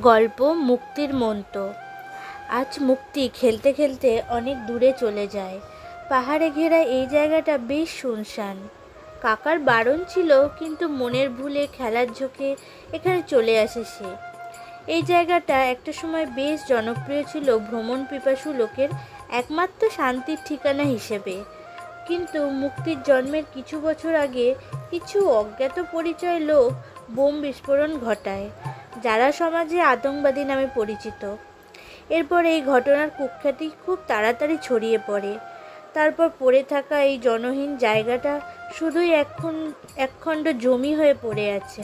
গল্প মুক্তির মন্ত আজ মুক্তি খেলতে খেলতে অনেক দূরে চলে যায়। পাহাড়ে ঘেরা এই জায়গাটা বেশ শুনশান। কাকার বারণ ছিল, কিন্তু মনের ভুলে খেলার ঝোঁকে এখানে চলে আসে সে। এই জায়গাটা একটা সময় বেশ জনপ্রিয় ছিল ভ্রমণ পিপাসু লোকের একমাত্র শান্তির ঠিকানা হিসেবে। কিন্তু মুক্তির জন্মের কিছু বছর আগে কিছু অজ্ঞাত পরিচয় লোক বোম বিস্ফোরণ ঘটায়। যারা সমাজে আতঙ্কবাদী নামে পরিচিত। এরপর এই ঘটনার কুখ্যাতি খুব তাড়াতাড়ি ছড়িয়ে পড়ে। তারপর পড়ে থাকা এই জনহীন জায়গাটা শুধুই এখন, একখণ্ড জমি হয়ে পড়ে আছে।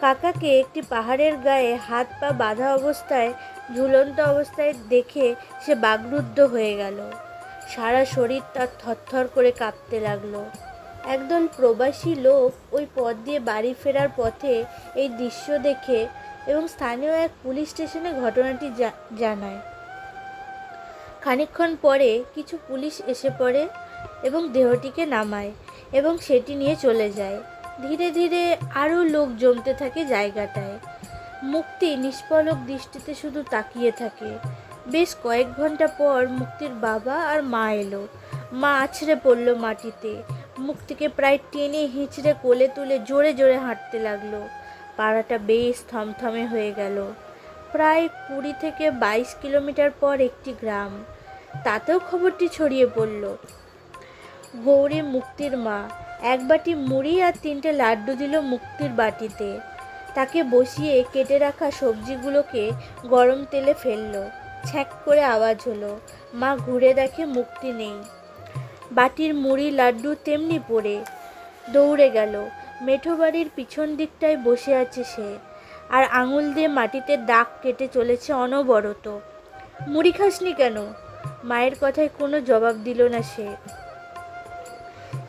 কাকাকে একটি পাহাড়ের গায়ে হাত পা বাঁধা অবস্থায়, ঝুলন্ত অবস্থায় দেখে সে বাগরুদ্ধ হয়ে গেল। সারা শরীর তার থরথর করে কাঁপতে লাগল। একদল প্রবাসী লোক ওই পথ দিয়ে বাড়ি ফেরার পথে এই দৃশ্য দেখে এবং স্থানীয় এক পুলিশ স্টেশনে ঘটনাটি জানায়। খানিকক্ষণ পরে কিছু পুলিশ এসে পড়ে এবং দেহটিকে নামায় এবং সেটি নিয়ে চলে যায়। ধীরে ধীরে আরও লোক জমতে থাকে জায়গাটায়। মুক্তি নিষ্পলক দৃষ্টিতে শুধু তাকিয়ে থাকে। বেশ কয়েক ঘণ্টা পর মুক্তির বাবা আর মা এলো। মা আছড়ে পড়ল মাটিতে। মুক্তিকে প্রায় টেনে হিঁচড়ে কোলে তুলে জোরে জোরে হাঁটতে লাগল। পাড়াটা বেশ থমথমে হয়ে গেল। প্রায় কুড়ি থেকে বাইশ কিলোমিটার পর একটি গ্রাম। তাতেও খবরটি ছড়িয়ে পড়ল। গৌরী মুক্তির মা এক বাটি মুড়ি আর তিনটে লাড্ডু দিল মুক্তির বাটিতে। তাকে বসিয়ে কেটে রাখা সবজিগুলোকে গরম তেলে ফেলল। ছ্যাক করে আওয়াজ হলো, মা, ঘুরে দেখে মুক্তি নেই। বাটির মুড়ি, লাড্ডু তেমনি পড়ে। দৌড়ে গেল। মেঠো বাড়ির পিছন দিকটায় বসে আছে সে। আর আঙুল দিয়ে মাটিতে দাগ কেটে চলেছে অনবরত। মুড়ি খাসনি কেন? মায়ের কথায় কোনো জবাব দিল না সে।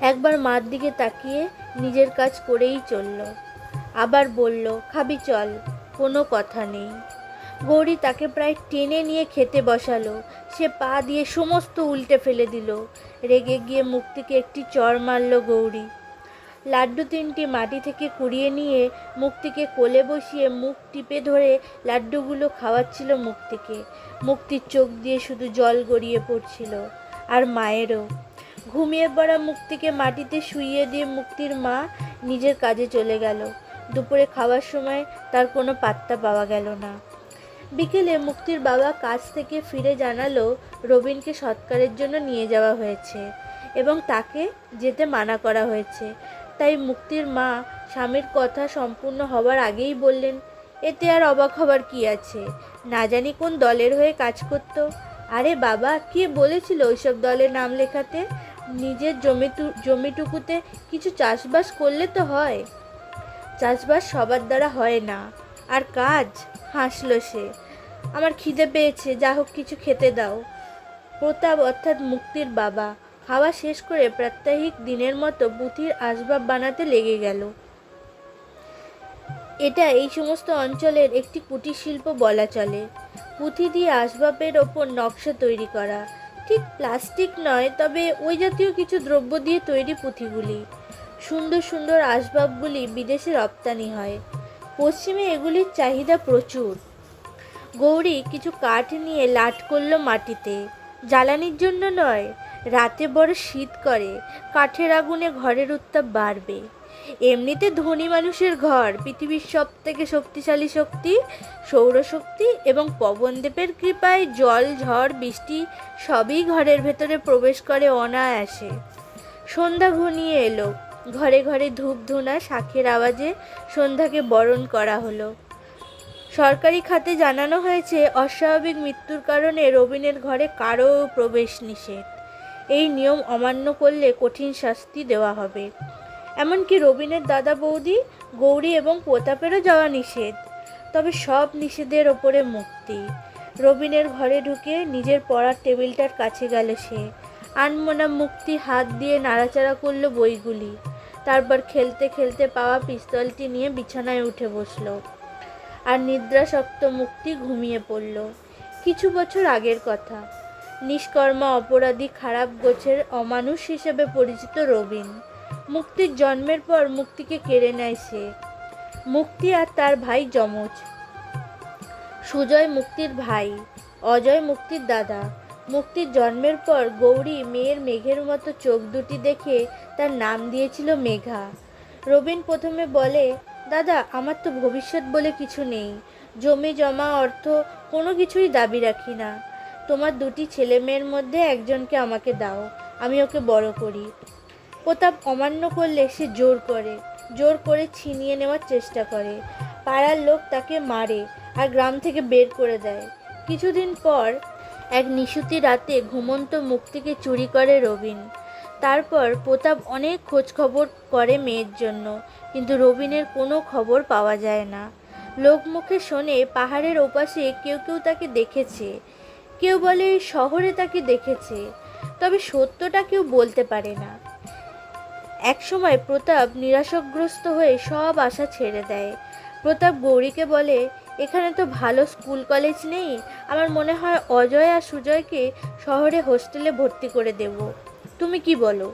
একবার মার দিকে তাকিয়ে নিজের কাজ করেই চলল। আবার বলল, খাবি চল, কোনো কথা নেই। গৌরী তাকে প্রায় টেনে নিয়ে খেতে বসালো। সে পা দিয়ে সমস্ত উল্টে ফেলে দিল। রেগে গিয়ে মুক্তিকে একটি চর মারল গৌরী। লাড্ডু তিনটি মাটি থেকে কুড়িয়ে নিয়ে মুক্তিকে কোলে বসিয়ে মুখ টিপে ধরে লাড্ডুগুলো খাওয়াচ্ছিল মুক্তিকে মুক্তির চোখ দিয়ে শুধু জল গড়িয়ে পড়ছিল, আর মায়েরও। ঘুমিয়ে পড়া মুক্তিকে মাটিতে শুইয়ে দিয়ে মুক্তির মা নিজের কাজে চলে গেল। দুপুরে খাওয়ার সময় তার কোনো পাত্তা পাওয়া গেল না। বিকেলে মুক্তির বাবা কাজ থেকে ফিরে জানালো রবিনকে সৎকারের জন্য নিয়ে যাওয়া হয়েছে এবং তাকে যেতে মানা করা হয়েছে। তাই মুক্তির মা স্বামীর কথা সম্পূর্ণ হওয়ার আগেই বললেন, এতে আর অবাক হবার কি আছে? না জানি কোন দলের হয়ে কাজ করত। আরে বাবা, কে বলেছিল ওইসব দলের নাম লেখাতে? নিজের জমি জমিটুকুতে কিছু চাষবাস করলে তো হয়। চাষবাস সবার দ্বারা হয় না। আর কাজ? হাসলো সে। আমার খিদে পেয়েছে, যা হোক কিছু খেতে দাও। প্রতাপ অর্থাৎ মুক্তির বাবা। খাওয়া শেষ করে প্রাত্যহিক দিনের মতো পুঁথির আসবাব বানাতে লেগে গেল। এটা এই সমস্ত অঞ্চলের একটি কুটির শিল্প বলা চলে। পুঁথি দিয়ে আসবাবের ওপর নকশা তৈরি করা। ঠিক প্লাস্টিক নয়, তবে ওই জাতীয় কিছু দ্রব্য দিয়ে তৈরি পুঁথিগুলি। সুন্দর সুন্দর আসবাবগুলি বিদেশে রপ্তানি হয়। পশ্চিমে এগুলির চাহিদা প্রচুর। গৌরী কিছু কাঠ নিয়ে লাট করল মাটিতে। জ্বালানির জন্য নয়, রাতে বড় শীত করে, কাঠের আগুনে ঘরের উত্তাপ বাড়বে। এমনিতে ধনী মানুষের ঘর, পৃথিবীর সব থেকে শক্তিশালী শক্তি, সৌরশক্তি এবং পবনদেবের কৃপায় জল, ঝড়, বৃষ্টি সবই ঘরের ভেতরে প্রবেশ করে অনায়াসে। সন্ধ্যা ঘনিয়ে এলো। ঘরে ঘরে ধূপ ধুনা শাঁখের আওয়াজে সন্ধ্যাকে বরণ করা হলো। সরকারি খাতে জানানো হয়েছে, অস্বাভাবিক মৃত্যুর কারণে রবিনের ঘরে কারও প্রবেশ নিষেধ। এই নিয়ম অমান্য করলে কঠিন শাস্তি দেওয়া হবে। এমনকি রবিনের দাদা বৌদি, গৌরী এবং প্রতাপেরও যাওয়া নিষেধ। তবে সব নিষেধের ওপরে মুক্তি। রবিনের ঘরে ঢুকে নিজের পড়ার টেবিলটার কাছে গেল সে। আনমনা মুক্তি হাত দিয়ে নাড়াচাড়া করল বইগুলি। তারপর খেলতে খেলতে পাওয়া পিস্তলটি নিয়ে বিছানায় উঠে বসল। আর নিদ্রাসক্ত মুক্তি ঘুমিয়ে পড়ল। কিছু বছর আগের কথা। নিষ্কর্মা অপরাধী খারাপ গোছের অমানুষ হিসেবে পরিচিত রবিন। মুক্তির জন্মের পর মুক্তিকে কেড়ে নেয় সে। মুক্তি আর তার ভাই যমজ। সুজয় মুক্তির ভাই, অজয় মুক্তির দাদা। মুক্তির জন্মের পর গৌরী মেয়ের মেঘের মতো চোখ দুটি দেখে তার নাম দিয়েছিল মেঘা। রবিন প্রথমে বলে, দাদা, আমার তো ভবিষ্যৎ বলে কিছু নেই। জমি, জমা, অর্থ, কোনো কিছুই দাবি রাখি না। তোমার দুটি ছেলে মেয়ের মধ্যে একজনকে আমাকে দাও, আমি ওকে বড় করি। প্রতাপ অমান্য করলে সে জোর করে জোর করে ছিনিয়ে নেওয়ার চেষ্টা করে। পাড়ার লোক তাকে মারে আর গ্রাম থেকে বের করে দেয়। কিছুদিন পর এক নিশুতি রাতে ঘুমন্ত মুক্তিকে চুরি করে রবিন। তারপর প্রতাপ অনেক খোঁজ খবর করে মেয়ের জন্য, কিন্তু রবিনের কোনো খবর পাওয়া যায় না। লোকমুখে শোনে পাহাড়ের ওপাশে কেউ কেউ তাকে দেখেছে। কেউ বলে শহরে তাকে দেখেছে, তবে সত্যটা কেউ বলতে পারে না। একসময় প্রতাপ নিরাশগ্রস্ত হয়ে সব আশা ছেড়ে দেয়। প্রতাপ গৌরীকে বলে এখানে তো ভালো স্কুল কলেজ নেই। আমার মনে হয় অজয় আর সুজয়কে শহরে হোস্টেলে ভর্তি করে দেব। তুমি কি বলো?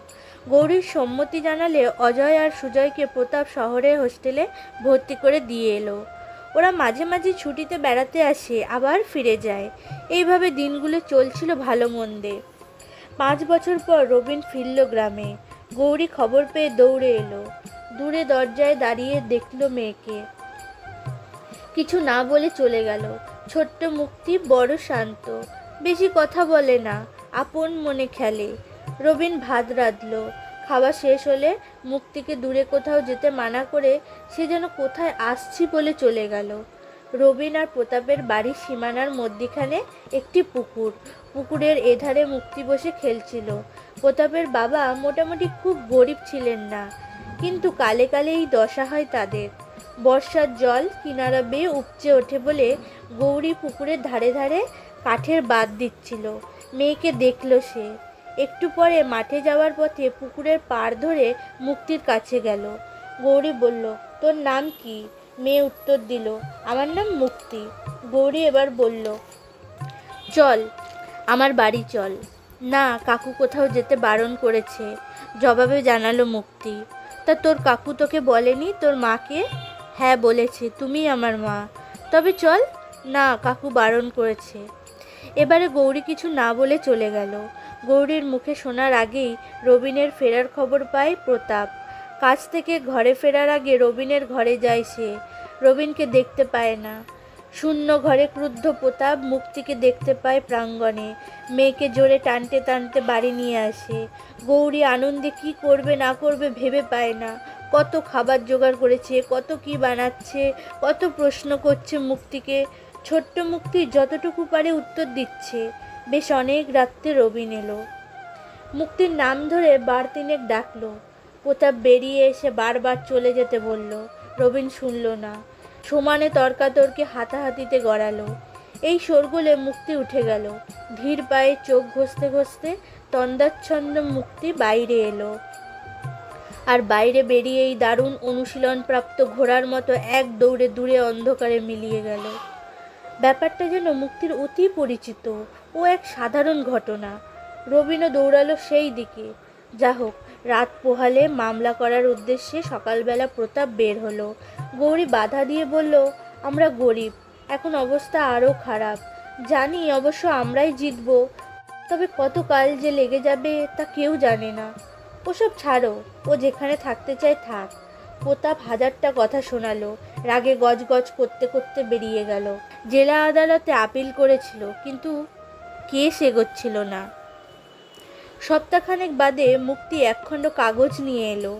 গৌরীর সম্মতি জানালে অজয় আর সুজয়কে প্রতাপ শহরের হোস্টেলে ভর্তি করে দিয়ে এলো। ওরা মাঝে মাঝে ছুটিতে বেড়াতে আসে, আবার ফিরে যায়। এইভাবে দিনগুলো চলছিল ভালো মন্দে। পাঁচ বছর পর রবিন ফিরল গ্রামে। গৌরী খবর পেয়ে দৌড়ে এলো। দূরে দরজায় দাঁড়িয়ে দেখল মেয়েকে। কিছু না বলে চলে গেল। ছোট্ট মুক্তি বড় শান্ত। বেশি কথা বলে না, আপন মনে খেলে। রবিন ভাত রাঁধলো। খাওয়া শেষ হলে মুক্তিকে দূরে কোথাও যেতে মানা করে সে যেন কোথায় আসছি বলে চলে গেল। রবিন আর প্রতাপের বাড়ির সীমানার মধ্যিখানে একটি পুকুর। পুকুরের এধারে মুক্তি বসে খেলছিল। প্রতাপের বাবা মোটামুটি খুব গরিব ছিলেন না, কিন্তু কালে কালে এই দশা হয় তাদের। বর্ষার জল কিনারা বেয়ে উপচে ওঠে বলে গৌরী পুকুরের ধারে ধারে কাঠের বাদ দিচ্ছিল। মেয়েকে দেখল সে। একটু পরে মাঠে যাওয়ার পথে পুকুরের পাড় ধরে মুক্তির কাছে গেল। গৌরী বলল, তোর নাম কি? মেয়ে উত্তর দিল, আমার নাম মুক্তি। গৌরী এবার বলল, চল, আমার বাড়ি চল। না, কাকু কোথাও যেতে বারণ করেছে। জবাবে জানালো মুক্তি। তা তোর কাকু তোকে বলেনি? তোর মাকে? হ্যাঁ বলেছে তুমি আমার মা। তবে চল। না, কাকু বারণ করেছে। এবারে গৌরী কিছু না বলে চলে গেল। গৌরীর মুখে শোনার আগেই রবিনের ফেরার খবর পায় প্রতাপ। কাজ থেকে ঘরে ফেরার আগে রবিনের ঘরে যায় সে। রবিনকে দেখতে পায় না। শূন্য ঘরে ক্রুদ্ধ প্রতাপ মুক্তিকে দেখতে পায় প্রাঙ্গণে। মেয়েকে জোরে টানতে টানতে বাড়ি নিয়ে আসে। গৌরী আনন্দে কি করবে না করবে ভেবে পায় না। কত খাবার জোগাড় করেছে, কত কি বানাচ্ছে, কত প্রশ্ন করছে মুক্তিকে। ছোট্ট মুক্তি যতটুকু পারে উত্তর দিচ্ছে। বেশ অনেক রাত্রে রবিন এলো। মুক্তির নাম ধরে বার তিনেক ডাকলো। প্রতাপ বেরিয়ে এসে বারবার চলে যেতে বলল। রবিন শুনল না। সমানে তর্কাতর্কি হাতাহাতিতে গড়ালো। এই শোরগোলে মুক্তি উঠে গেল। ধীর পায়ে চোখ ঘষতে ঘষতে তন্দাচ্ছন্দ মুক্তি বাইরে এলো। আর বাইরে বেরিয়েই দারুণ অনুশীলনপ্রাপ্ত ঘোড়ার মতো এক দৌড়ে দূরে অন্ধকারে মিলিয়ে গেল। ব্যাপারটা যেন মুক্তির অতি পরিচিত ও এক সাধারণ ঘটনা। রবিনও দৌড়ালো সেই দিকে। যা হোক রাত পোহালে মামলা করার উদ্দেশ্যে সকালবেলা প্রতাপ বের হলো। গৌরী বাধা দিয়ে বলল, আমরা গরিব, এখন অবস্থা আরও খারাপ। জানি অবশ্য আমরাই জিতব, তবে কতকাল যে লেগে যাবে তা কেউ জানে না। ওসব ছাড়ো, ও যেখানে থাকতে চায় থাক। প্রতাপ হাজারটা কথা শোনালো, রাগে গজগজ করতে করতে বেরিয়ে গেল। জেলা আদালতে আপিল করেছিল, কিন্তু কেস এগোচ্ছিল না। সপ্তাহখানেক বাদে মুক্তি একখণ্ড কাগজ নিয়ে এলো।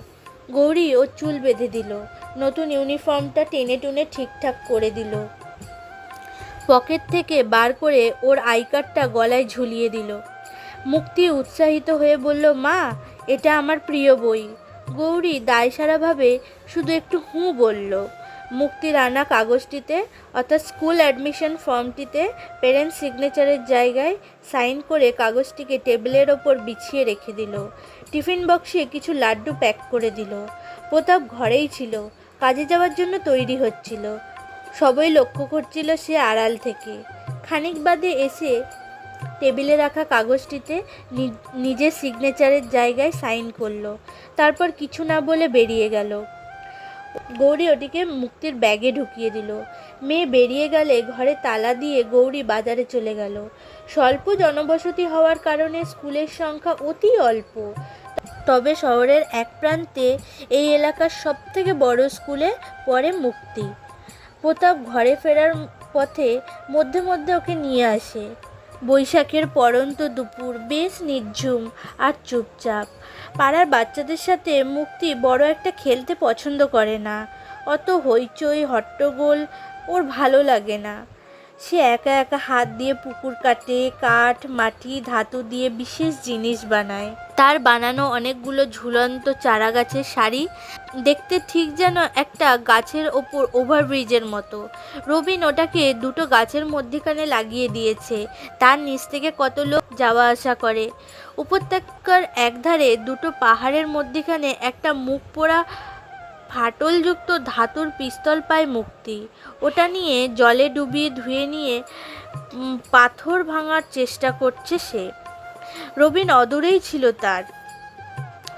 গৌরী ও চুল বেঁধে দিল। নতুন ইউনিফর্মটা টেনে টুনে ঠিকঠাক করে দিল। পকেট থেকে বার করে ওর আই কার্ডটা গলায় ঝুলিয়ে দিল। মুক্তি উৎসাহিত হয়ে বলল, মা, এটা আমার প্রিয় বই। গৌরী দায়সারাভাবে শুধু একটু হুঁ বলল। মুক্তির আনা কাগজটিতে অর্থাৎ স্কুল অ্যাডমিশন ফর্মটিতে পেরেন্টস সিগনেচারের জায়গায় সাইন করে কাগজটিকে টেবিলের ওপর বিছিয়ে রেখে দিল। টিফিন বক্সে কিছু লাড্ডু প্যাক করে দিল। প্রতাপ ঘরেই ছিল। কাজে যাওয়ার জন্য তৈরি হচ্ছিল। সবই লক্ষ্য করছিল সে আড়াল থেকে। খানিক বাদে এসে টেবিলে রাখা কাগজটিতে নিজের সিগনেচারের জায়গায় সাইন করল। তারপর কিছু না বলে বেরিয়ে গেল। গৌরী ওটিকে মুক্তির ব্যাগে ঢুকিয়ে দিল। মেয়ে বেরিয়ে গেলে ঘরে তালা দিয়ে গৌরী বাজারে চলে গেল। স্বল্প জনবসতি হওয়ার কারণে স্কুলের সংখ্যা অতি অল্প। তবে শহরের এক প্রান্তে এই এলাকার সবথেকে বড় স্কুলে পড়ে মুক্তি। প্রতাপ ঘরে ফেরার পথে মধ্যে মধ্যে ওকে নিয়ে আসে। বৈশাখের পরন্ত দুপুর বেশ নির্ঝুম আর চুপচাপ। পাড়ার বাচ্চাদের সাথে মুক্তি বড় একটা খেলতে পছন্দ করে না। অত হইচই, হট্টগোল ওর ভালো লাগে না। সে একা একা হাত দিয়ে পুকুর কাটে, কাঠ, মাটি, ধাতু দিয়ে বিশেষ জিনিস বানায়। তার বানানো অনেকগুলো ঝুলন্ত চারা গাছের শাড়ি দেখতে ঠিক যেন একটা গাছের ওপর ওভারব্রিজের মতো। রবিন ওটাকে দুটো গাছের মধ্যেখানে লাগিয়ে দিয়েছে। তার নিচ থেকে কত লোক যাওয়া আসা করে। উপত্যকার একধারে দুটো পাহাড়ের মধ্যেখানে একটা মুখ পোড়া ফাটলযুক্ত ধাতুর পিস্তল পায় মুক্তি। ওটা নিয়ে জলে ডুবিয়ে ধুয়ে নিয়ে পাথর ভাঙার চেষ্টা করছে সে। রবিন অদূরেই ছিল তার।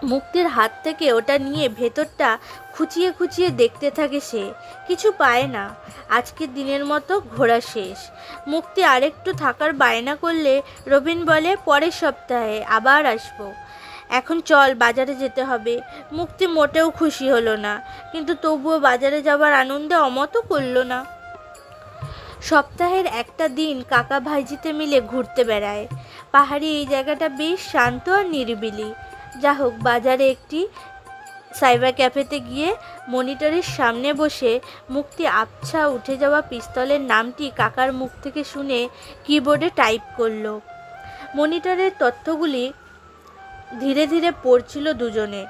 মুক্তির হাত থেকে ওটা নিয়ে ভেতরটা খুঁচিয়ে খুঁচিয়ে দেখতে থাকে সে। কিছু পায় না। আজকের দিনের মতো ঘোরা শেষ। মুক্তি আরেকটু থাকার বায়না করলে রবিন বলে, পরের সপ্তাহে আবার আসব। এখন চল বাজারে যেতে হবে। মুক্তি মোটেও খুশি হলো না, কিন্তু তবুও বাজারে যাবার আনন্দে অমত করল না। সপ্তাহের একটা দিন কাকা ভাইজিতে মিলে ঘুরতে বেড়ায়। পাহাড়ি এই জায়গাটা বেশ শান্ত আর নিরিবিলি। যা হোক, বাজারে একটি সাইবার ক্যাফেতে গিয়ে মনিটরের সামনে বসে মুক্তি আবছা উঠে যাওয়া পিস্তলের নামটি কাকার মুখ থেকে শুনে কিবোর্ডে টাইপ করল। মনিটরের তথ্যগুলি ধীরে ধীরে পড়ছিল দুজনে।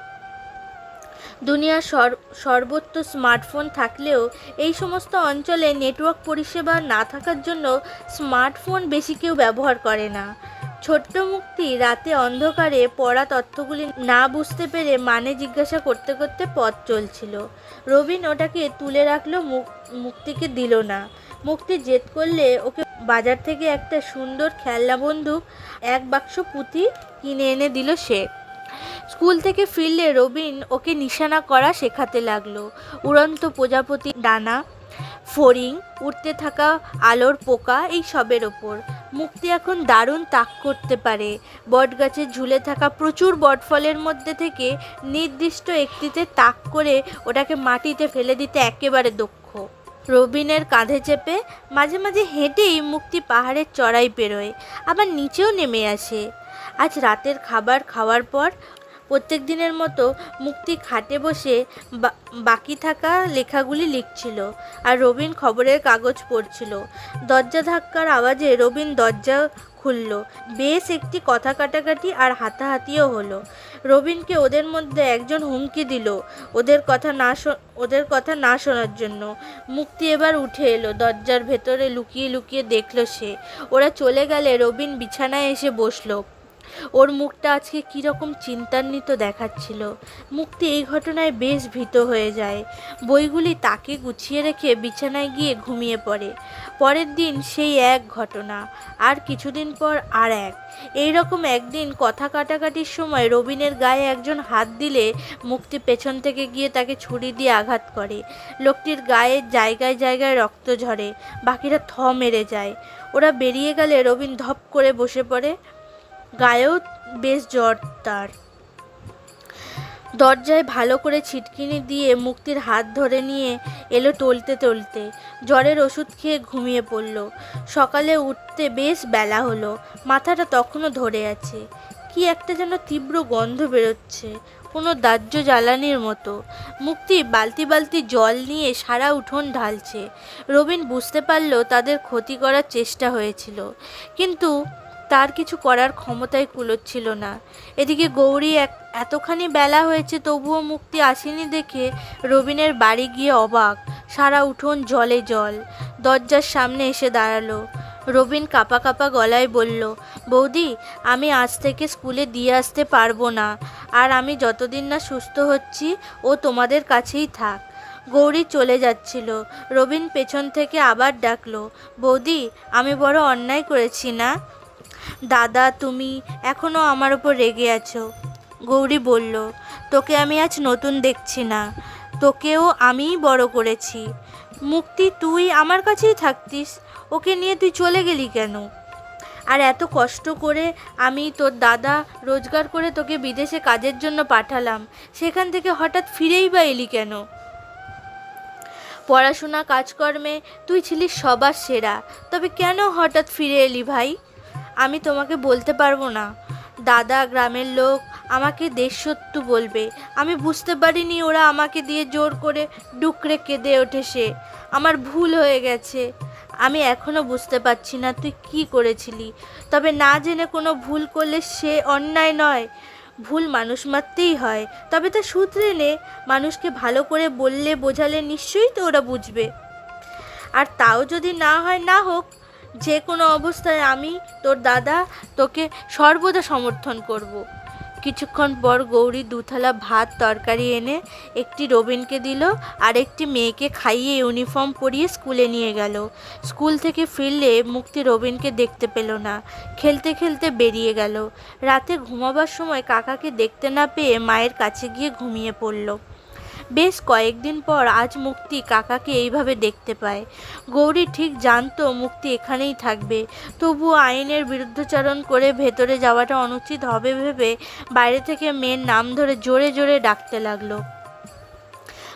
দুনিয়ার সর সর্বত্র স্মার্টফোন থাকলেও এই সমস্ত অঞ্চলে নেটওয়ার্ক পরিষেবা না থাকার জন্য স্মার্টফোন বেশি কেউ ব্যবহার করে না। ছোট্ট মুক্তি রাতে অন্ধকারে পড়া তথ্যগুলি না বুঝতে পেরে মানে জিজ্ঞাসা করতে করতে পথ চলছিল। রবিন ওটাকে তুলে রাখল মুক- মুক্তিকে দিল না। মুক্তি জেদ করলে ওকে বাজার থেকে একটা সুন্দর খেলনা বন্দুক, এক বাক্স পুঁতি কিনে এনে দিল সে। স্কুল থেকে ফিরলে রবিন ওকে নিশানা করা শেখাতে লাগল। উড়ন্ত প্রজাপতি ডানা, ফড়িং, উড়তে থাকা আলোর পোকা এই সবের ওপর। মুক্তি এখন দারুণ তাক করতে পারে। বটগাছে ঝুলে থাকা প্রচুর বটফলের মধ্যে থেকে নির্দিষ্ট একটিতে তাক করে ওটাকে মাটিতে ফেলে দিতে একেবারে দক্ষ। রবিনের কাঁধে চেপে মাঝে মাঝে হেঁটেই মুক্তি পাহাড়ের চড়াই পেরোয়, আবার নিচেও নেমে আসে। আজ রাতের খাবার খাওয়ার পর প্রত্যেক দিনের মতো মুক্তি খাটে বসে বাকি থাকা লেখাগুলি লিখছিল আর রবিন খবরের কাগজ পড়ছিল। দরজা ধাক্কার আওয়াজে রবিন দরজা খুলল। বেশ একটি কথা কাটাকাটি আর হাতাহাতিও হলো। রবিনকে ওদের মধ্যে একজন হুমকি দিল ওদের কথা না ওদের কথা না শোনার জন্য। মুক্তি এবার উঠে এলো, দরজার ভেতরে লুকিয়ে লুকিয়ে দেখল সে। ওরা চলে গেলে রবিন বিছানায় এসে বসল। ওর মুখটা আজকে কীরকম চিন্তান্বিত দেখাচ্ছিল। মুক্তি এই ঘটনায় বেশ ভীত হয়ে যায়। বইগুলি তাকে গুছিয়ে রেখে বিছানায় গিয়ে ঘুমিয়ে পড়ে। পরের দিন সেই এক ঘটনা, আর কিছুদিন পর আর এক। এই রকম একদিন কথা কাটাকাটির সময় রবিনের গায়ে একজন হাত দিলে মুক্তি পেছন থেকে গিয়ে তাকে ছুরি দিয়ে আঘাত করে। লোকটির গায়ে জায়গায় জায়গায় রক্ত ঝরে, বাকিরা থ মেরে যায়। ওরা বেরিয়ে গেলে রবিন ধপ করে বসে পড়ে। গায়েও বেশ জ্বর তার। দরজায় ভালো করে ছিটকিনি দিয়ে মুক্তির হাত ধরে নিয়ে এলো টলতে টলতে। জ্বরের ওষুধ খেয়ে ঘুমিয়ে পড়ল। সকালে উঠতে বেশ বেলা হলো। মাথাটা তখনও ধরে আছে। কি একটা যেন তীব্র গন্ধ বেরোচ্ছে, কোনো দাহ্য জ্বালানির মতো। মুক্তি বালতি বালতি জল নিয়ে সারা উঠোন ঢালছে। রবিন বুঝতে পারল তাদের ক্ষতি করার চেষ্টা হয়েছিল। কিন্তু তার কিছু করার ক্ষমতায় কুলোচ্ছিল না। এদিকে গৌরী এক এতখানি বেলা হয়েছে, তবুও মুক্তি আসেনি দেখে রবিনের বাড়ি গিয়ে অবাক। সারা উঠোন জলে জল। দরজার সামনে এসে দাঁড়াল। রবিন কাপা কাপা গলায় বলল, বৌদি, আমি আজ থেকে স্কুলে দিয়ে আসতে পারব না। আর আমি যতদিন না সুস্থ হচ্ছি, ও তোমাদের কাছেই থাক গৌরী চলে যাচ্ছিল। রবিন পেছন থেকে আবার ডাকলো, বৌদি, আমি বড় অন্যায় করেছি না? দাদা, তুমি এখনও আমার ওপর রেগে আছো। গৌরী বলল, তোকে আমি আজ নতুন দেখছি না। তোকেও আমিই বড় করেছি। মুক্তি, তুই আমার কাছেই থাকতিস। ওকে নিয়ে তুই চলে গেলি কেন? আর এত কষ্ট করে আমি তোর দাদা রোজগার করে তোকে বিদেশে কাজের জন্য পাঠালাম, সেখান থেকে হঠাৎ ফিরেই বা এলি কেন? পড়াশোনা, কাজকর্মে তুই ছিলিস সবার সেরা। তবে কেন হঠাৎ ফিরে এলি ভাই? আমি তোমাকে বলতে পারব না। দাদা, গ্রামের লোক আমাকে দেশসত্য বলবে। আমি বুঝতে পারিনি ওরা আমাকে দিয়ে জোর করে ডুকরে কেঁদে ওঠে সে আমার ভুল হয়ে গেছে। আমি এখনও বুঝতে পারছি না তুই কি করেছিলি। তবে না জেনে কোনো ভুল করলে সে অন্যায় নয়। ভুল মানুষ মারতেই হয়। তবে তা সূত্রে নে। মানুষকে ভালো করে বললে, বোঝালে নিশ্চয়ই তো ওরা বুঝবে। আর তাও যদি না হয়, না হোক যে কোনো অবস্থায় আমি, তোর দাদা, তোকে সর্বদা সমর্থন করব। কিছুক্ষণ পর গৌরী দুথালা ভাত তরকারি এনে একটি রবিনকে দিল আর একটি মেয়েকে খাইয়ে ইউনিফর্ম পরিয়ে স্কুলে নিয়ে গেল। স্কুল থেকে ফিরলে মুক্তি রবিনকে দেখতে পেল না। খেলতে খেলতে বেরিয়ে গেল। রাতে ঘুমাবার সময় কাকাকে দেখতে না পেয়ে মায়ের কাছে গিয়ে ঘুমিয়ে পড়ল। বেশ কয়েকদিন পর আজ মুক্তি কাকাকে এইভাবে দেখতে পায়। গৌরী ঠিক জানতো মুক্তি এখানেই থাকবে। তবু আইনের বিরুদ্ধচারণ করে ভেতরে যাওয়াটা অনুচিত হবে ভেবে বাইরে থেকে মেয়ের নাম ধরে জোরে জোরে ডাকতে লাগল।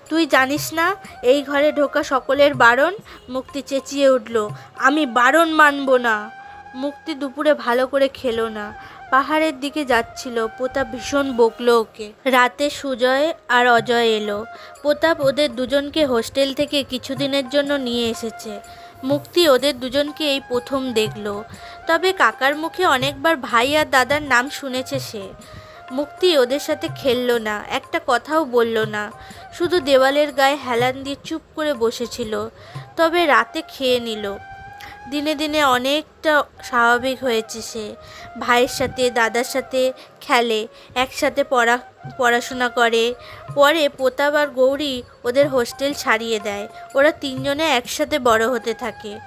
তুই জানিস না, এই ঘরে ঢোকা সকলের বারণ? মুক্তি চেঁচিয়ে উঠল। আমি বারণ মানব না। মুক্তি দুপুরে ভালো করে খেলো না। পাহাড়ের দিকে যাচ্ছিল। প্রতাপ ভীষণ বকলো ওকে। রাতে সুজয় আর অজয় এলো। প্রতাপ ওদের দুজনকে হোস্টেল থেকে কিছুদিনের জন্য নিয়ে এসেছে। মুক্তি ওদের দুজনকে এই প্রথম দেখল। তবে কাকার মুখে অনেকবার ভাই আর দাদার নাম শুনেছে সে। মুক্তি ওদের সাথে খেললো না, একটা কথাও বলল না। শুধু দেওয়ালের গায়ে হেলান দিয়ে চুপ করে বসেছিল। তবে রাতে খেয়ে নিল। দিনে দিনে অনেকটা স্বাভাবিক হয়েছে সে। ভাইয়ের সাথে, দাদার সাথে খেলে, একসাথে পড়া, পড়াশোনা করে। পরে প্রতাপ আর গৌরী ওদের হোস্টেল ছাড়িয়ে দেয়। ওরা তিনজনে একসাথে বড় হতে থাকে।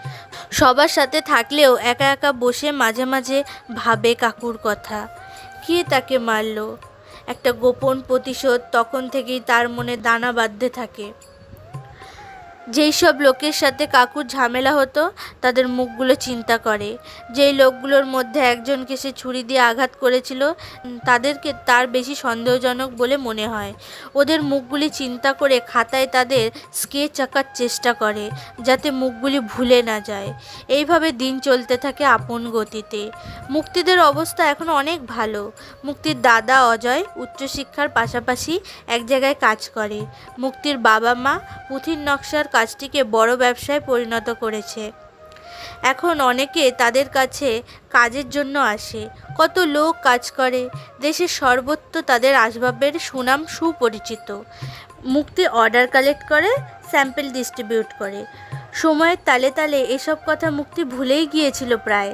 সবার সাথে থাকলেও একা একা বসে মাঝে মাঝে ভাবে কাকুর কথা। কে তাকে মারলো? একটা গোপন প্রতিশোধ তখন থেকেই তার মনে দানা বাঁধতে থাকে। যেই সব লোকের সাথে কাকুর ঝামেলা হতো, তাদের মুখগুলো চিন্তা করে। যেই লোকগুলোর মধ্যে একজনকে সে ছুরি দিয়ে আঘাত করেছিল তাদেরকে তার বেশি সন্দেহজনক বলে মনে হয়। ওদের মুখগুলি চিন্তা করে খাতায় তাদের স্কেচ আঁকার চেষ্টা করে, যাতে মুখগুলি ভুলে না যায়। এইভাবে দিন চলতে থাকে আপন গতিতে। মুক্তিদের অবস্থা এখন অনেক ভালো। মুক্তির দাদা অজয় উচ্চশিক্ষার পাশাপাশি এক জায়গায় কাজ করে। মুক্তির বাবা মা পুঁথির নকশার কাজটিকে বড় ব্যবসায় পরিণত করেছে। এখন অনেকে তাদের কাছে কাজের জন্য আসে। কত লোক কাজ করে। দেশের সর্বত্র তাদের আসবাবের সুনাম সুপরিচিত। মুক্তি অর্ডার কালেক্ট করে, স্যাম্পেল ডিস্ট্রিবিউট করে। সময়ের তালে তালে এসব কথা মুক্তি ভুলেই গিয়েছিল প্রায়।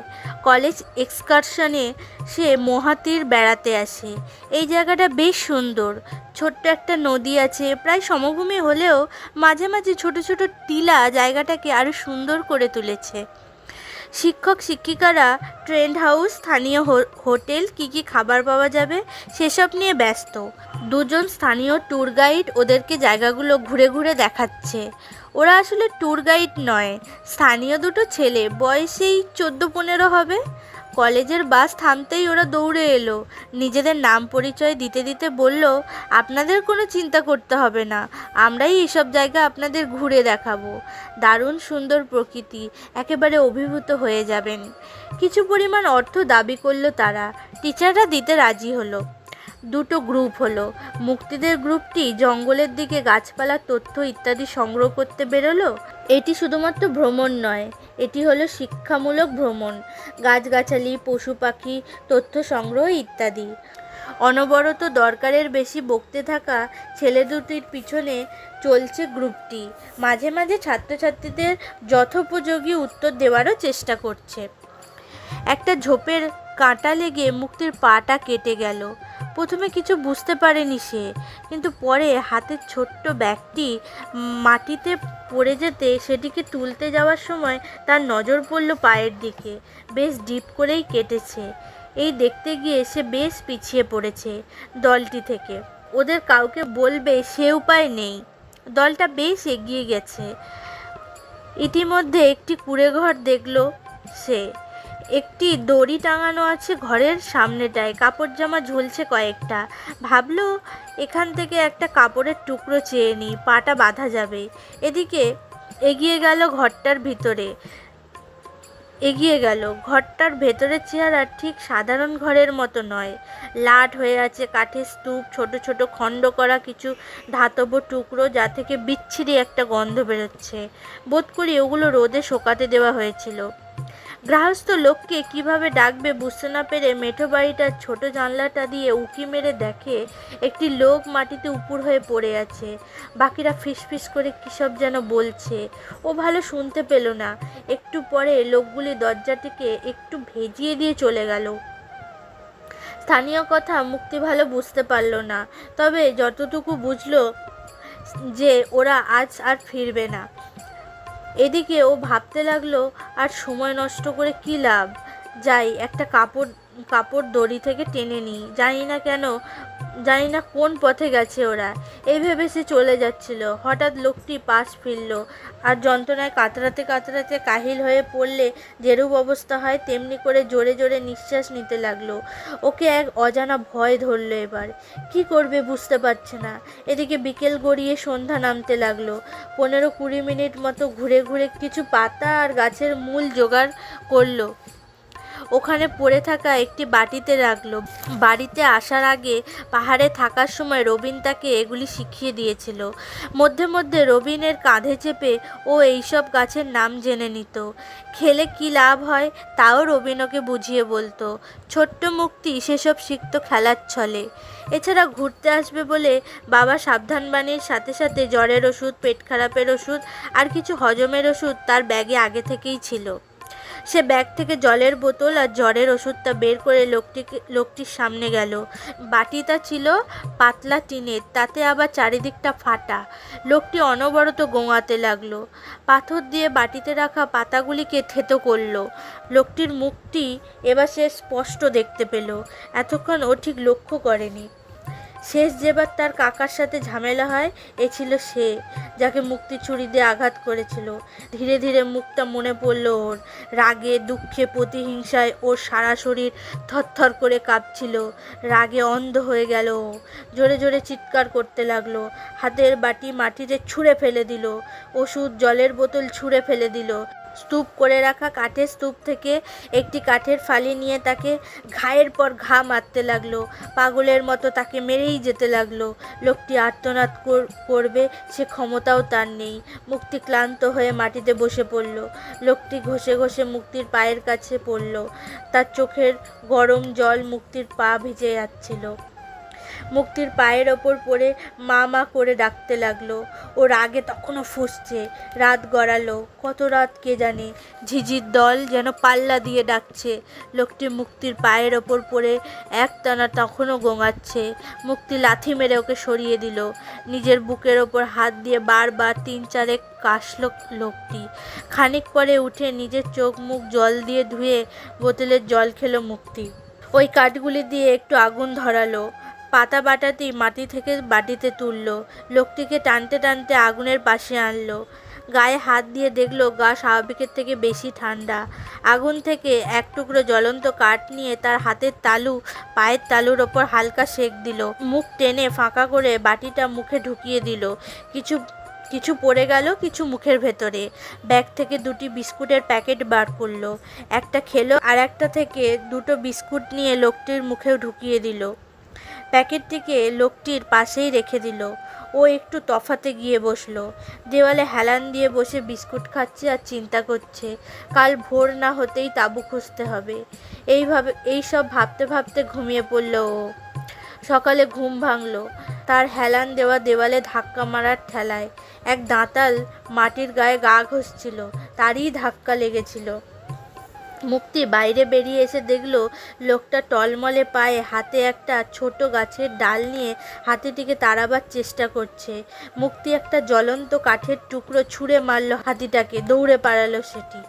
কলেজ এক্সকারশনে সে মহাতির বেড়াতে আসে। এই জায়গাটা বেশ সুন্দর। ছোট্ট একটা নদী আছে। প্রায় সমভূমি হলেও মাঝে মাঝে ছোট ছোট টিলা জায়গাটাকে আরও সুন্দর করে তুলেছে। শিক্ষক, শিক্ষিকারা, ট্রেন্ড হাউস, স্থানীয় হোটেল, কী কী খাবার পাওয়া যাবে, সেসব নিয়ে ব্যস্ত। দুজন স্থানীয় ট্যুর গাইড ওদেরকে জায়গাগুলো ঘুরে ঘুরে দেখাচ্ছে। ওরা আসলে ট্যুর গাইড নয়। স্থানীয় দুটো ছেলে, বয়সেই চোদ্দ পনেরো হবে। কলেজের বাস থামতেই ওরা দৌড়ে এলো। নিজেদের নাম পরিচয় দিতে দিতে বলল, আপনাদের কোনো চিন্তা করতে হবে না, আমরাই এসব জায়গা আপনাদের ঘুরে দেখাবো। দারুণ সুন্দর প্রকৃতি, একেবারে অভিভূত হয়ে যাবেন। কিছু পরিমাণ অর্থ দাবি করল তারা। টিচাররা দিতে রাজি হলো। দুটো গ্রুপ হলো। মুক্তিদের গ্রুপটি জঙ্গলের দিকে গাছপালার তথ্য ইত্যাদি সংগ্রহ করতে বেরোলো। এটি শুধুমাত্র ভ্রমণ নয়, এটি হলো শিক্ষামূলক ভ্রমণ। গাছগাছালি, পশু পাখি, তথ্য সংগ্রহ ইত্যাদি। অনবরত দরকারের বেশি বকতে থাকা ছেলে দুটির পিছনে চলছে গ্রুপটি। মাঝে মাঝে ছাত্রছাত্রীদের যথোপযোগী উত্তর দেওয়ারও চেষ্টা করছে। একটা ঝোপের কাঁটা লেগে মুক্তির পাটা কেটে গেল। প্রথমে কিছু বুঝতে পারেনি সে, কিন্তু পরে হাতের ছোট্ট ব্যাগটি মাটিতে পড়ে যেতে সেটিকে তুলতে যাওয়ার সময় তার নজর পড়ল পায়ের দিকে, বেশ ডিপ করেই কেটেছে। এই দেখতে গিয়ে সে বেশ পিছিয়ে পড়েছে দলটি থেকে। ওদের কাউকে বলবে সে উপায় নেই। দলটা বেশ এগিয়ে গেছে। ইতিমধ্যে একটি কুড়ে ঘর দেখল সে। একটি দড়ি টাঙানো আছে ঘরের সামনেটায় কাপড় জামা ঝুলছে কয়েকটা। ভাবলো, এখান থেকে একটা কাপড়ের টুকরো চেয়ে নিই, পাটা বাঁধা যাবে। এদিকে এগিয়ে গেল ঘরটার ভিতরে। এগিয়ে গেল, ঘরটার ভেতরের চেহারা ঠিক সাধারণ ঘরের মতো নয়। লাট হয়ে আছে কাঠের স্তূপ, ছোট ছোট খণ্ড করা কিছু ধাতব টুকরো যা থেকে বিচ্ছিরি একটা গন্ধ বেরোচ্ছে। বোধ করি ওগুলো রোদে শোকাতে দেওয়া হয়েছিল। গৃহস্থ লোককে কীভাবে ডাকবে বুঝতে না পেরে মেঠো বাড়িটার ছোট জানলাটা দিয়ে উঁকি মেরে দেখে একটি লোক মাটিতে উপুর হয়ে পড়ে আছে। বাকিরা ফিসফিস করে কী সব যেন বলছে। ও ভালো শুনতে পেল না। একটু পরে লোকগুলি দরজাটিকে একটু ভেজিয়ে দিয়ে চলে গেল। স্থানীয় কথা মুক্তি ভালো বুঝতে পারল না। তবে যতটুকু বুঝলো যে ওরা আজ আর ফিরবে না। এদিকে ও ভাবতে লাগল, আর সময় নষ্ট করে কী লাভ? যাই, একটা কাপড় কাপড় দড়ি থেকে টেনে নিই। জানি না কেন জানি না কোন পথে গেছে ওরা। এই ভেবে সে চলে যাচ্ছিল। হঠাৎ লোকটি পাশ ফিরল আর যন্ত্রণায় কাতরাতে কাতরাতে কাহিল হয়ে পড়লে যেরূপ অবস্থা হয়, তেমনি করে জোরে জোরে নিঃশ্বাস নিতে লাগল। ওকে এক অজানা ভয় ধরলো এবার। কি করবে বুঝতে পারছে না। এদিকে বিকেল গড়িয়ে সন্ধ্যা নামতে লাগল। পনেরো কুড়ি মিনিট মতো ঘুরে ঘুরে কিছু পাতা আর গাছের মূল জোগাড় করল। ওখানে পড়ে থাকা একটি বাটিতে রাখল। বাড়িতে আসার আগে পাহাড়ে থাকার সময় রবিন তাকে এগুলি শিখিয়ে দিয়েছিল। মধ্যে মধ্যে রবিনের কাঁধে চেপে ও এইসব গাছের নাম জেনে নিত। খেলে কি লাভ হয় তাও রবিন ওকে বুঝিয়ে বলতো। ছোট্ট মুক্তি সেসব শিখত খেলার ছলে। এছাড়া ঘুরতে আসবে বলে বাবা সাবধানবাণীর সাথে সাথে জ্বরের ওষুধ, পেট খারাপের ওষুধ আর কিছু হজমের ওষুধ তার ব্যাগে আগে থেকেই ছিল। সে ব্যাগ থেকে জলের বোতল আর জ্বরের ওষুধটা বের করে লোকটিকে, লোকটির সামনে গেল। বাটিটা ছিল পাতলা টিনের, তাতে আবার চারিদিকটা ফাটা। লোকটি অনবরত গোঙাতে লাগল। পাথর দিয়ে বাটিতে রাখা পাতাগুলিকে থেতো করল। লোকটির মুখটি এবার সে স্পষ্ট দেখতে পেল। এতক্ষণ ও ঠিক লক্ষ্য করেনি। শেষ যেবার তার কাকার সাথে ঝামেলা হয়, এ ছিল সে, যাকে মুক্তি ছুরি দিয়ে আঘাত করেছিল। ধীরে ধীরে মুখটা মনে পড়ল ওর। রাগে, দুঃখে, প্রতিহিংসায় ওর সারা শরীর থরথর করে কাঁপছিল। রাগে অন্ধ হয়ে গেল জোরে জোরে চিৎকার করতে লাগল। হাতের বাটি মাটিতে ছুঁড়ে ফেলে দিল। ওষুধ জলের বোতল ছুঁড়ে ফেলে দিল। স্তূপ করে রাখা কাঠের স্তূপ থেকে একটি কাঠের ফালি নিয়ে তাকে ঘায়ের পর ঘা মারতে লাগল। পাগলের মতো তাকে মেরেই যেতে লাগল। লোকটি আর্তনাদ কর- করবে, সে ক্ষমতাও তার নেই। মুক্তি ক্লান্ত হয়ে মাটিতে বসে পড়ল। লোকটি ঘষে ঘষে মুক্তির পায়ের কাছে পড়ল। তার চোখের গরম জল মুক্তির পা ভিজে যাচ্ছিল। মুক্তির পায়ের ওপর পড়ে মা মা করে ডাকতে লাগল। ও রাগে তখনও ফুসছে। রাত গড়ালো। কত রাত কে জানে? ঝিঝির দল যেন পাল্লা দিয়ে ডাকছে। লোকটি মুক্তির পায়ের ওপর পড়ে একটানা তখনও গোঙাচ্ছে। মুক্তি লাথি মেরে ওকে সরিয়ে দিল। নিজের বুকের ওপর হাত দিয়ে বারবার তিন চারেক কাশলো লোকটি। খানিক পরে উঠে নিজের চোখ মুখ জল দিয়ে ধুয়ে বোতলের জল খেলো মুক্তি। ওই কাঠগুলি দিয়ে একটু আগুন ধরালো। পাতা বাটাতেই মাটি থেকে বাটিতে তুললো। লোকটিকে টানতে টানতে আগুনের পাশে আনলো। গায়ে হাত দিয়ে দেখল গা স্বাভাবিকের থেকে বেশি ঠান্ডা। আগুন থেকে এক টুকরো জ্বলন্ত কাঠ নিয়ে তার হাতের তালু, পায়ের তালুর ওপর হালকা সেক দিল। মুখ টেনে ফাঁকা করে বাটিটা মুখে ঢুকিয়ে দিল। কিছু কিছু পড়ে গেল কিছু মুখের ভেতরে। ব্যাগ থেকে দুটি বিস্কুটের প্যাকেট বার করল। একটা খেলো আর একটা থেকে দুটো বিস্কুট নিয়ে লোকটির মুখেও ঢুকিয়ে দিল। প্যাকেটটিকে লোকটির পাশেই রেখে দিল। ও একটু তফাতে গিয়ে বসল। দেওয়ালে হেলান দিয়ে বসে বিস্কুট খাচ্ছে আর চিন্তা করছে, কাল ভোর না হতেই তাঁবু খুঁজতে হবে। এইভাবে এই সব ভাবতে ভাবতে ঘুমিয়ে পড়ল ও। সকালে ঘুম ভাঙলো। তার হেলান দেওয়া দেওয়ালে ধাক্কা মারার ঠেলায় এক দাঁতাল মাটির গায়ে গা ঘষছিল, তারই ধাক্কা লেগেছিল। মুক্তি বাইরে বেরিয়ে এসে দেখল লোকটা টলমলে পায়ে হাতে একটা ছোট গাছের ডাল নিয়ে হাতিটিকে তাড়াবার চেষ্টা করছে। মুক্তি একটা জ্বলন্ত কাঠের টুকরো ছুঁড়ে মারলো হাতিটাকে, দৌড়ে পালালো সেটি।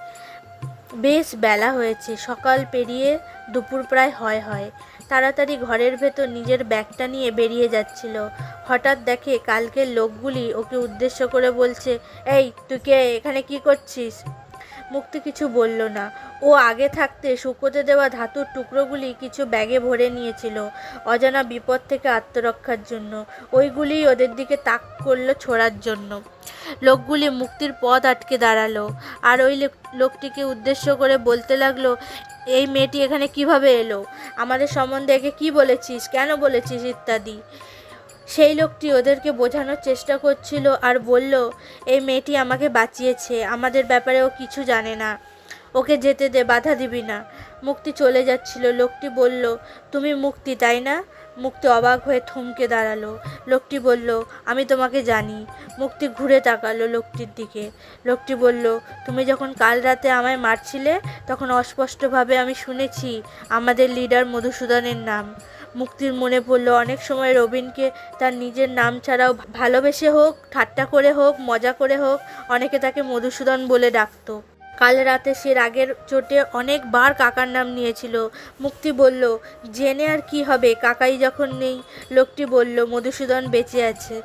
বেশ বেলা হয়েছে, সকাল পেরিয়ে দুপুর প্রায় হয় হয়। তাড়াতাড়ি ঘরের ভেতর নিজের ব্যাগটা নিয়ে বেরিয়ে যাচ্ছিল। হঠাৎ দেখে কালকের লোকগুলি ওকে উদ্দেশ্য করে বলছে, এই, তুই কে? এখানে কি করছিস? মুক্তি কিছু বলল না। ও আগে থাকতে শুকোতে দেওয়া ধাতুর টুকরোগুলি কিছু ব্যাগে ভরে নিয়েছিল, অজানা বিপদ থেকে আত্মরক্ষার জন্য। ওইগুলি ওদের দিকে তাক করল ছোড়ার জন্য। লোকগুলি মুক্তির পথ আটকে দাঁড়াল। আর ওই লোকটিকে উদ্দেশ্য করে বলতে লাগল, এই মেয়েটি এখানে কীভাবে এলো? আমাদের সম্বন্ধে একে কি বলেছিস? কেন বলেছিস ইত্যাদি? সেই লোকটি ওদেরকে বোঝানোর চেষ্টা করছিল আর বলল, এই মেয়েটি আমাকে বাঁচিয়েছে, আমাদের ব্যাপারে ও কিছু জানে না। ওকে যেতে দে, বাধা দিবি না। মুক্তি চলে যাচ্ছিল। লোকটি বলল, তুমি মুক্তি, তাই না? মুক্তি অবাক হয়ে থমকে দাঁড়াল। লোকটি বলল, আমি তোমাকে জানি। মুক্তি ঘুরে তাকালো লোকটির দিকে। লোকটি বলল, তুমি যখন কাল রাতে আমায় মারছিলে, তখন অস্পষ্টভাবে আমি শুনেছি আমাদের লিডার মধুসূদনের নাম। মুক্তির মনে পড়ল। অনেক সময় রবিনকে তার নিজের নাম ছাড়াও ভালোবেসে হোক, ঠাট্টা করে হোক, মজা করে হোক, অনেকে তাকে মধুসূদন বলে ডাকত। কাল রাতে সে রাগের চোটে অনেকবার কাকার নাম নিয়েছিল। মুক্তি বলল, জেনে আর কি হবে, কাকাই যখন নেই, লোকটি বলল, মধুসূদন বেঁচে আছে।